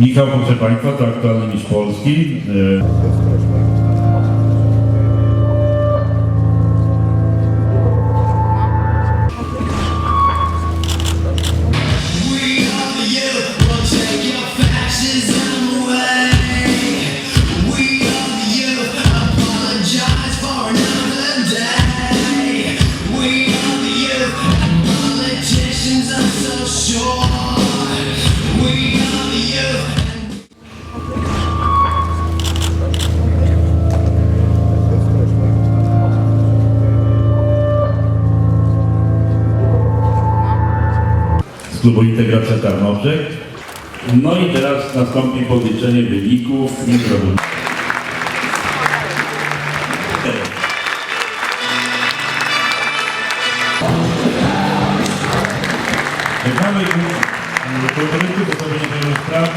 Michał, proszę Państwa, to aktualny mistrz Polski. Politicians are so sure. Z klubu Integracja Tarnobrzeg. No i teraz nastąpi podliczenie wyników. Jak mamy Пропозицію до справді.